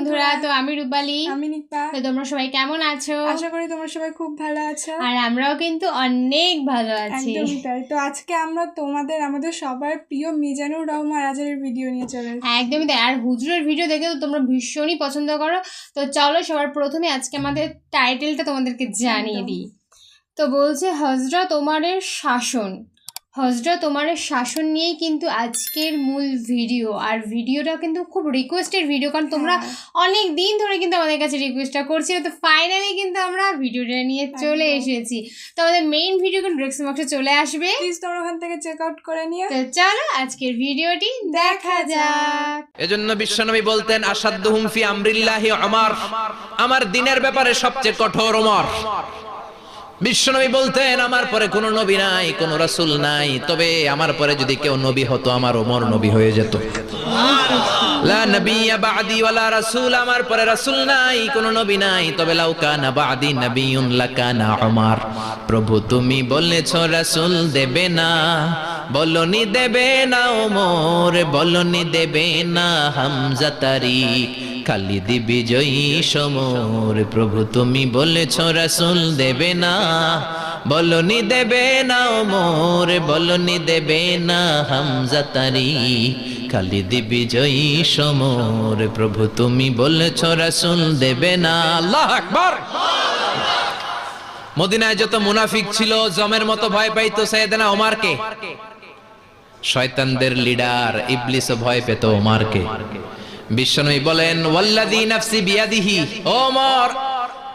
বন্ধুরা তো আমি রূপালী। আমি নিপা তো তোমরা সবাই কেমন আছো? আশা করি তোমরা সবাই খুব ভালো আছো। আর আমরাও কিন্তু অনেক ভালো আছি। একদমই তাই। তো আজকে আমরা তোমাদের আমাদের সবার প্রিয় মিজানুর রহমান রাজারের ভিডিও নিয়ে চলে এসেছি। একদমই তাই। আর হুজুরের ভিডিও দেখে তো তোমরা ভীষণই পছন্দ করো। তো চলো সবার প্রথমে আজকে আমাদের টাইটেলটা তোমাদেরকে জানিয়ে দিই। তো বলছে হজরত ওমারের শাসন। হজরত ওমারের শাসন নিয়েই কিন্তু আজকের মূল ভিডিও আর ভিডিওটা কিন্তু খুব রিকোয়েস্টেড ভিডিও কারণ তোমরা হ্যাঁ, অনেক দিন ধরে কিন্তু আমাদের কাছে রিকোয়েস্টটা করছিলে তো ফাইনালি কিন্তু আমরা ভিডিওটা নিয়ে চলে এসেছি। তো আমাদের মেইন ভিডিও কিন্তু ডেস্ক্রিপশন বক্সে চলে আসবে। প্লিজ তোমরা ওখান থেকে চেক আউট করে নিও। তো চলো আজকের ভিডিওটি দেখা যাক। এজন্য বিশ্বনবী বলতেন আসাদ্দুহুম ফি আমরিল্লাহি আমার আমার দিনের ব্যাপারে সবচেয়ে কঠোর ওমর। বিশ্বনবী বলতেন, আমার পরে কোনো নবী নাই, কোন রাসূল নাই। তবে আমার পরে যদি কেউ নবী হতো, আমার ওমর নবী হয়ে যেত। আমার পরে রাসূল নাই, কোনো নবী নাই। তবে লাউ প্রভু তুমি বলেছ, রাসুল দেবে না। বলনি দেবে না ওমর, বলনি দেবে না হামজা তারিক। খালিদি বিজয়ী সমর, প্রভু তুমি বলেছ রাসূল দেবে না। বলনি দেবে না ওমর, বলনি দেবে না হামজা তারিক। খালিদি বিজয়ী সমর, প্রভু তুমি বলেছ রাসূল দেবে না। আল্লাহ আকবার! মদিনায় যত মুনাফিক ছিল, জমের মতো ভয় পাইতো সাইয়েদনা ওমারকে। শয়তানদের লিডার ইবলিস ভয় পেত ওমারকে। বিশ্বনবী বলেন ওয়াল্লাযী নাফসি বিয়াদিহি ওমর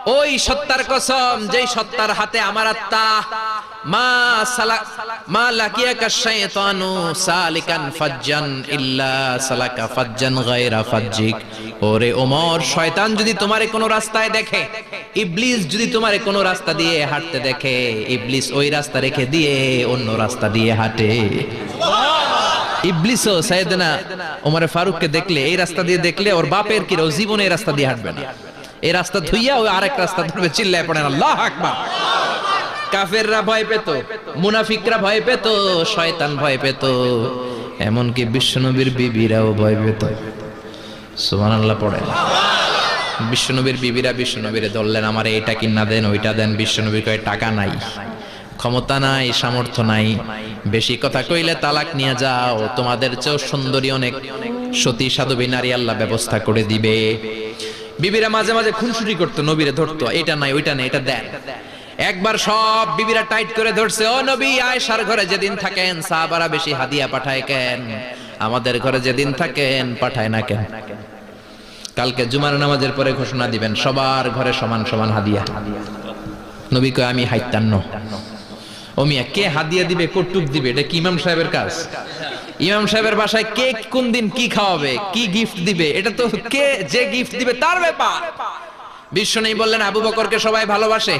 ওই সত্তার কসম, যেই সত্তার হাতে আমার আত্মা তোমারে কোনো রাস্তায় দেখে, ইবলিস যদি তোমারে রাস্তা দিয়ে হাঁটতে দেখে, ইবলিস ওই রাস্তা রেখে দিয়ে অন্য রাস্তা দিয়ে হাঁটে। ওমরে ফারুককে দেখলে, এই রাস্তা দিয়ে দেখলে ওর বাপের কি জীবনে এই রাস্তা দিয়ে হাঁটবে না। এই রাস্তা ধুইয়া ওই আরেক রাস্তা ধরবে, চিল্লায় পড়েন, আল্লাহ আকবার। কাফেররা ভয় পেত, মুনাফিকরা ভয় পেত, শয়তান ভয় পেত, এমনকি বিশ্বনবীর বিবিরাও ভয় পেত। সুবহানাল্লাহ পড়ে বিশ্বনবীর বিবিরা বিশ্বনবীরে ধরলেন, আমার এইটা কিনা দেন, ওইটা দেন, বিশ্বনবীর কয় টাকা নাই, ক্ষমতা নাই, সামর্থ্য নাই, বেশি কথা কইলে তালাক নিয়ে যাও, তোমাদের চেয়েও সুন্দরী অনেক, সতী সাধবী নারী আল্লাহ ব্যবস্থা করে দিবে। বিবিরা মাঝে মাঝে খুনসুটি করতো, নবীরে ধরতো। এটা নাই, ওইটা নাই, এটা দেন। একবার সব বিবিরা টাইট করে ধরছে, ও নবী, আয়েশার ঘরে যেদিন থাকেন, সাহাবারা বেশি হাদিয়া পাঠায় কেন? আমাদের ঘরে যেদিন থাকেন, পাঠায় না কেন? কালকে জুমার নামাজের পরে ঘোষণা দিবেন, সবার ঘরে সমান সমান হাদিয়া। নবী কয়, আমি হাইতান্ন ও মিয়া কে হাদিয়া দিবে কটুক দিবে? এটা কি ইমাম সাহেবের কাজ? ইমাম সাহেবের বাসায় কে কোন দিন কি খাওয়াবে, কি গিফট দিবে, এটা তো কে যে গিফট দিবে তার ব্যাপার। বিশ্ব নেই বললেন, আবু বকরকে সবাই ভালোবাসে।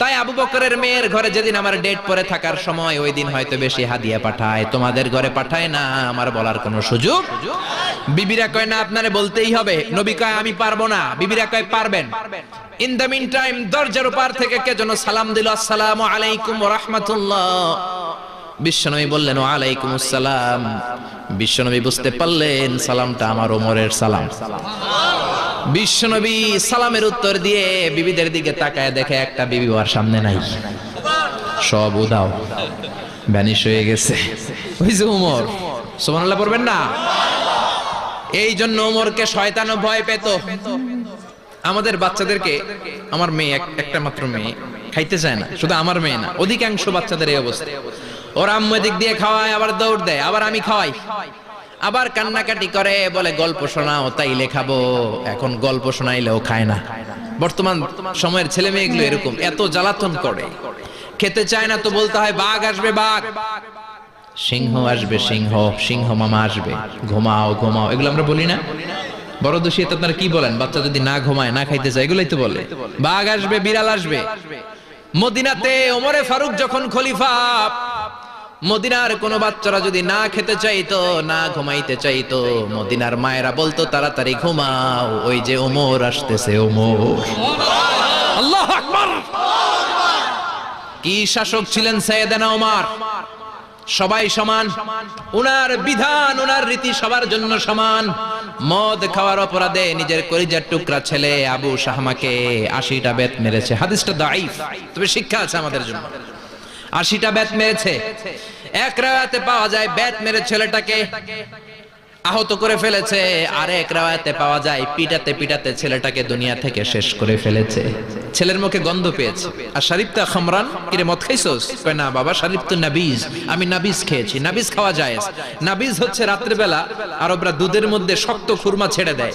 তাই আবু বকরের মেয়ের ঘরে যেদিন আমার ডেট পরে থাকার সময়, ওই দিন হয়তো বেশি হাদিয়া পাঠায়। তোমাদের ঘরে পাঠায় না, আমার বলার কোনো সুযোগ? বিবিরা কয়, না, আপনারে বলতেই হবে। নবী কয়, আমি পারব না। বিবিরা কয়, পারবেন। ইন দ্য মিন টাইম দরজার উপর থেকে কে যেন সালাম দিল, আসসালামু আলাইকুম রাহমাতুল্লাহ। বিশ্বনবী বললেন, ওয়ালাইকুম আসসালাম। বিশ্বনবী বুঝতে পারলেন, সালামটা আমার ওমরের সালাম। বিশ্বনবী সালামের উত্তর দিয়ে বিবিদের দিকে তাকায় দেখে একটা বিবি ওর সামনে নাই। সব উদাও ভ্যানিশ হয়ে গেছে। ওই যে উমর সুবহানাল্লাহ পড়বেন না? এই জন্য উমরকে শয়তানও ভয় পেত। আমাদের বাচ্চাদেরকে, আমার মেয়ে একটা মাত্র মেয়ে, খাইতে চায় না, শুধু আমার মেয়ে না, অধিকাংশ বাচ্চাদের এই অবস্থা। ওরা দিয়ে খাওয়ায়, আবার দৌড় দেয়, আবার আমি খাওয়াই। আবার কান্নাকাটি করে, বলে, গল্প শোনাও তাইলে খাব এখন গল্প শোনাইলেও খায় না। বর্তমান সময়ের ছেলে মেয়েগুলো এরকম, এত জ্বালাতন করে। খেতে চায় না তো বলতে হয়, বাঘ আসবে, বাঘ। সিংহ আসবে, সিংহ সিংহ মামা আসবে। ঘুমাও ঘুমাও, এগুলো আমরা বলি না। বড় দোষী আপনারা কি বলেন? বাচ্চা যদি না ঘুমায়, না খাইতে চায়, এগুলোই তো বলে। বাঘ আসবে, বিড়াল আসবে। মদিনাতে ওমরে ফারুক যখন খলিফা মদিনার কোন বাচ্চারা যদি না খেতে চাইতো না ঘুমাইতে চাইতো মদিনার মায়েরা বলতো তাড়াতাড়ি ঘুমাও ওই যে ওমর আসতেছে ওমর। আল্লাহ আকবার। কি শাসক ছিলেন সৈয়দানা ওমর? সবাই সমান? উনার বিধান উনার রীতি সবার জন্য সমান। মদ খাওয়ার অপরাধে নিজের কলিজার টুকরা ছেলে আবু শাহমাকে আশিটা বেত মেরেছে। হাদিসটা দাইফ তবে শিক্ষা আছে আমাদের জন্য। আশিটা ব্যাট মেরেছে। এক রাতে পাওয়া যায় ব্যাট মেরে ছেলেটাকে আহত করে ফেলেছে। আর এক রাতে পাওয়া যায় পিটাতে পিটাতে ছেলেটাকে দুনিয়া থেকে শেষ করে ফেলেছে। ছেলের মুখে গন্ধ পেয়েছে। আর শারিফ তা খামরান, কিরে, মদ খাইছোস? কয় না, বাবা, শারিফ তো নাবিজ। আমি নাবিজ খেয়েছি, নাবিজ খাওয়া যায় নাবিজ হচ্ছে রাত্রেবেলা আরবরা দুধের মধ্যে শক্ত খুরমা ছেড়ে দেয়।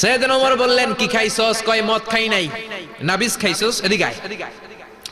সৈয়দন ওমর বললেন কি খাইছস? কয় মদ খাই নাই। নাবিজ খাইছস? এদিকে।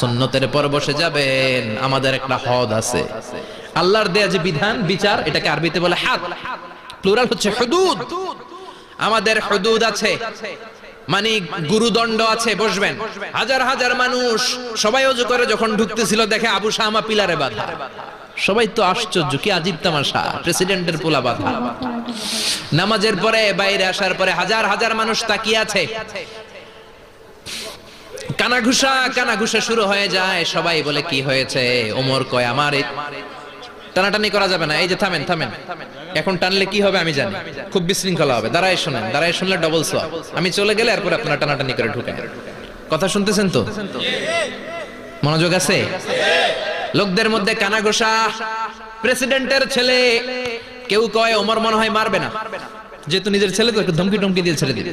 সুন্নতের পর বসে যাবেন। আমাদের একটা হদ আছে। আল্লাহর দেয়া যে বিধান, বিচার, এটাকে আরবিতে বলে হাদ। প্লুরাল হচ্ছে হুদুদ। আমাদের হুদুদ আছে। মানে গুরুদণ্ড আছে, বসবেন। হাজার হাজার মানুষ সবাই অজু করে যখন ঢুকতেছিল, দেখে আবু শামা পিলারে বাধা। সবাই তো আশ্চর্য, কি আজীব তামাশা। প্রেসিডেন্টের পোলা বাধা। নামাজের পরে, বাইরে আসার পরে হাজার হাজার মানুষ তাকিয়ে আছে। কানাঘুষা কানাঘুষা শুরু হয়ে যায়। সবাই বলে, কি হয়েছে? ওমর কয়, আমার টানাটানি করা যাবে না। এই যে, থামেন থামেন। এখন টানলে কি হবে আমি জানি। খুব বিশৃঙ্খলা হবে। দাঁড়ায় শোনেন, দাঁড়ায় শুনলে ডবল সোয়াব আমি চলে গেলে এরপর আপনারা টানাটানি করে ঢুকেন। কথা শুনতেছেন তো? মনোযোগ আছে? লোকদের মধ্যে কানাঘোষা, প্রেসিডেন্টের ছেলে। কেউ কয়, ওমর মনে হয় মারবে না। যেহেতু নিজের ছেলে তো একটু ধমকি টমকি দিয়ে ছেড়ে দিবে।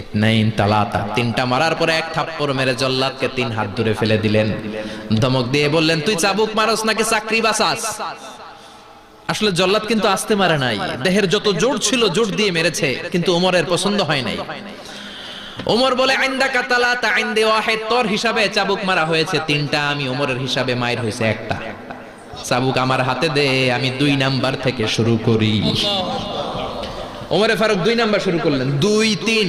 ইতনাইন তালাতা। তিনটা মারার পরে এক থাপ্পড় মেরে জল্লাদকে তিন হাত দূরে ফেলে দিলেন। ধমক দিয়ে বললেন, তুই চাবুক মারস নাকি চাকরি বাসাস আসলে জল্লাদ কিন্তু আসতে মারে নাই। দেহের যত জোর ছিল জোর দিয়ে মেরেছে, কিন্তু ওমরের পছন্দ হয় নাই। ওমর বলে আইন্দা কাতালা তা আইন্দে ওয়াহেদ তোর হিসাবে চাবুক মারা হয়েছে তিনটা, আমি ওমরের হিসাবে মায়ের হয়েছে একটা। চাবুক আমার হাতে দে, আমি দুই নাম্বার থেকে শুরু করি। ওমরে ফারুক দুই নাম্বার শুরু করলেন। দুই, তিন।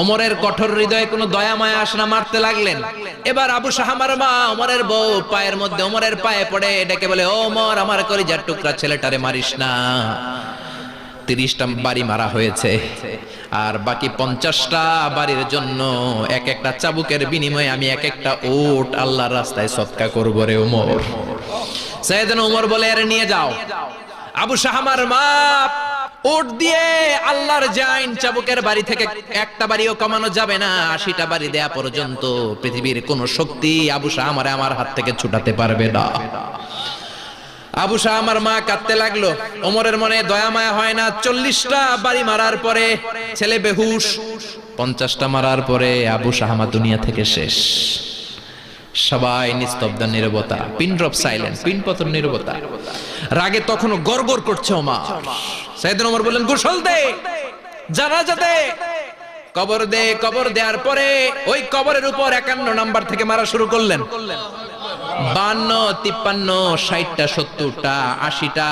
ওমরের কঠোর হৃদয়ে কোনো দয়া মায়া আসনা মারতে লাগলেন। এবার আবু শাহামার মা ওমরের বউ পায়ের মধ্যে ওমরের পায়ে পড়ে ডেকে বলে ওমর, আমার কলিজার টুকরা ছেলেটারে মারিস না। তিরিশটা বাড়ি মারা হয়েছে। আর বাকি পঞ্চাশটা বাড়ির জন্য এক একটা চাবুকের বিনিময়ে আমি এক একটা ওট আল্লাহর রাস্তায় সৎকা করব রে ওমর। সৈয়দন ওমর বলে এর নিয়ে যাও। আবু শাহামার মা ওট দিয়ে আল্লাহর জাইন চাবুকের বাড়ি থেকে একটা বাড়িও কমানো যাবে না, আশিটা বাড়ি দেয়া পর্যন্ত পৃথিবীর কোন শক্তি আবু শাহামারে আমার হাত থেকে ছুটাতে পারবে না। আবু শাহ আমার মা কাঁদতে লাগল, ওমরের মনে দয়া মায়া হয় না, চল্লিশটা বাড়ি মারার পরে ছেলে বেহুশ, পঞ্চাশটা মারার পরে আবু শাহামা দুনিয়া থেকে শেষ। সবাই নিস্তব্ধ, নিরবতা পিন ড্রপ সাইলেন্ট পিন পতন নিরবতা। রাগে তখনও গড়গড় করছে ওমা সাইদিন ওমর বললেন, গোসল দে, জানাজা দে, কবর দে, কবর দেওয়ার পরে ওই কবরের উপর একান্ন নাম্বার থেকে মারা শুরু করলেন। বান্ন, তিপ্পান্ন, ষাটটা, সত্তরটা, আশিটা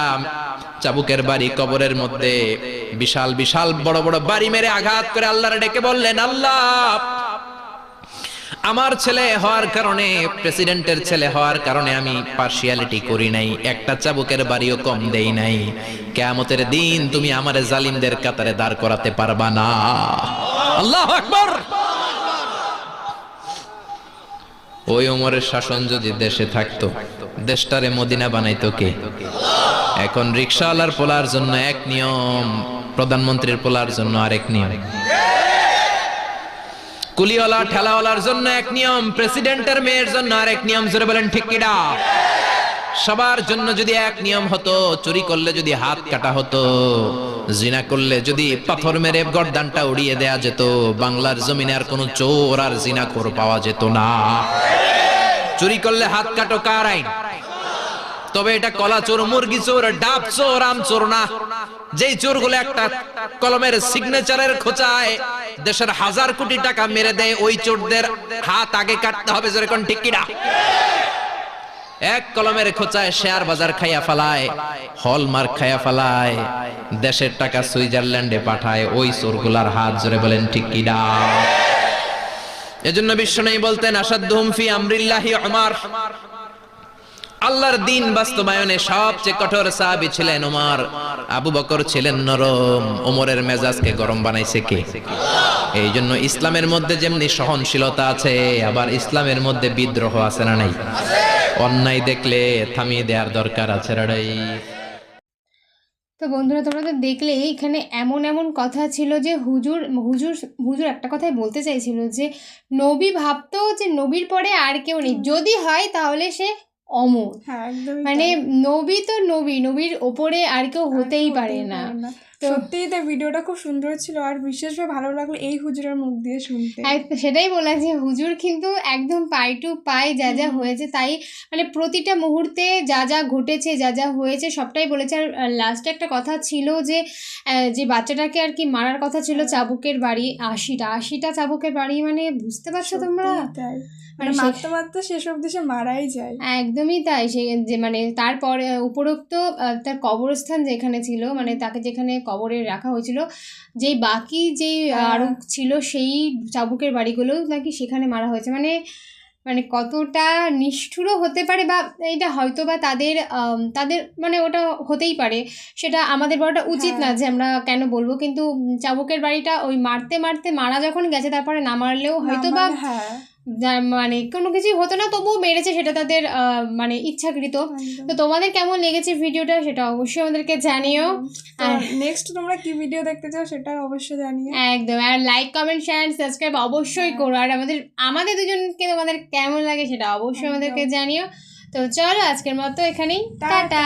চাবুকের বাড়ি কবরের মধ্যে বিশাল বিশাল বড় বড় বাড়ি মেরে আঘাত করে আল্লাহরে ডেকে বললেন, আল্লাহ আমার ছেলে হওয়ার কারণে প্রেসিডেন্টের ছেলে হওয়ার কারণে আমি পার্সিয়ালিটি করি নাই, একটা চাবুকের বাড়িও কম দেই নাই। কেয়ামতের দিন তুমি আমার জালিমদের কাতারে দাঁড় করাতে পারবা না। আল্লাহ আকবার! ওই ওমরের শাসন যদি দেশে থাকতো, দেশটারে মদিনা বানাইতো কে? এখন রিক্সাওয়ালার পোলার জন্য এক নিয়ম, প্রধানমন্ত্রীর পোলার জন্য আরেক নিয়ম। কুলিওয়ালা, ঠেলাওয়ালার জন্য এক নিয়ম, প্রেসিডেন্টের মেয়ের জন্য আরেক নিয়ম, জোরে বলেন, ঠিক কিনা? সবার জন্য যদি এক নিয়ম হতো, চুরি করলে যদি হাত কাটা হতো, জিনা করলে যদি পাথর মেরে গর্দানটা উড়িয়ে দেয়া যেত, বাংলার জমিনে আর কোনো চোর আর জিনা জিনাখোর পাওয়া যেত না। চুরি করলে হাত কাটো কার আইন? তবে এটা কলা চোর, মুরগি চোর, ডাব চোর, আম চোর না। যেই চোরগুলো একটা কলমের সিগনেচারের খোঁচায়, দেশের হাজার কোটি টাকা মেরে দেয়, ওই চোরদের হাত আগে কাটতে হবে, যেরকম ঠিক কিনা? এক কলমের খোঁচায় শেয়ার বাজার খাইয়া ফালায়, হলমার্ক খাইয়া ফালায়, দেশের টাকা সুইজারল্যান্ডে পাঠায়, ওই চোরগুলার হাত জোরে বলেন ঠিক কিনা? এজন্য বিশ্ব নেই বলতেন আসাদুহুম ফি আমরিল্লাহি উমার আল্লাহর দিন বাস্তবায়নে সবচেয়ে কঠোর সাহাবী ছিলেন ওমর আবু বকর ছিলেন নরম। ওমরের মেজাজকে গরম বানাইছে কে? এই জন্য ইসলামের মধ্যে যেমনি সহনশীলতা আছে, আবার ইসলামের মধ্যে বিদ্রোহ আছে না নাই? অন্যায় দেখলে থামিয়ে দেওয়ার দরকার আছে রাড়াই তো বন্ধুরা, তোমরা তো দেখলে এখানে এমন এমন কথা ছিল যে হুজুর হুজুর হুজুর একটা কথাই বলতে চাইছিল যে, নবী ভাবতো যে নবীর পরে আর কেউ নেই। যদি হয় তাহলে সে অমর। হ্যাঁ মানে নবী তো নবী নবীর ওপরে আর কেউ হতেই পারে না। সত্যিই তো ভিডিওটা খুব সুন্দর ছিল আর বিশেষভাবে ভালো লাগল এই হুজুরের মুখ দিয়ে শুনতে। সেটাই বললাম যে হুজুর কিন্তু একদম পাই টু পাই যা যা হয়েছে তাই মানে প্রতিটা মুহূর্তে যা যা ঘটেছে যা যা হয়েছে সবটাই বলেছে। আর লাস্টে একটা কথা ছিল যে যে বাচ্চাটাকে আর কি মারার কথা ছিল হ্যাঁ। চাবুকের বাড়ি আশিটা। আশিটা চাবুকের বাড়ি মানে বুঝতে পারছ তোমরা? তাই। মানে মানে মারতে মারতে শেষ অব্দি সে মারাই যায়। একদমই তাই। সে যে মানে তারপর উপরোক্ত তার কবরস্থান যেখানে ছিল মানে তাকে যেখানে কবরে রাখা হয়েছিল যেই বাকি যেই হ্যাঁ। ছিল সেই চাবুকের বাড়িগুলো নাকি সেখানে মারা হয়েছে। মানে মানে কতটা নিষ্ঠুরও হতে পারে বা এটা হয়তো বা তাদের তাদের মানে ওটা হতেই পারে। সেটা আমাদের বলাটা উচিত না হ্যাঁ। যে আমরা কেন বলব কিন্তু চাবুকের বাড়িটা ওই মারতে মারতে মারা যখন গেছে তারপরে না মারলেও হয়তো বা না মানে কোনো কিছুই হতো না তবুও মেরেছে সেটা তাদের মানে ইচ্ছাকৃত। তো তোমাদের কেমন লেগেছে ভিডিওটা সেটা অবশ্যই আমাদেরকে জানিও। আর নেক্সট তোমরা কি ভিডিও দেখতে চাও সেটা অবশ্যই জানিও। একদম আর লাইক কমেন্ট শেয়ার সাবস্ক্রাইব অবশ্যই হ্যাঁ। করো। আর আমাদের আমাদের দুজনকে তোমাদের কেমন লাগে সেটা অবশ্যই আমাদেরকে জানিও। তো চলো আজকের মতো এখানেই। টাটা।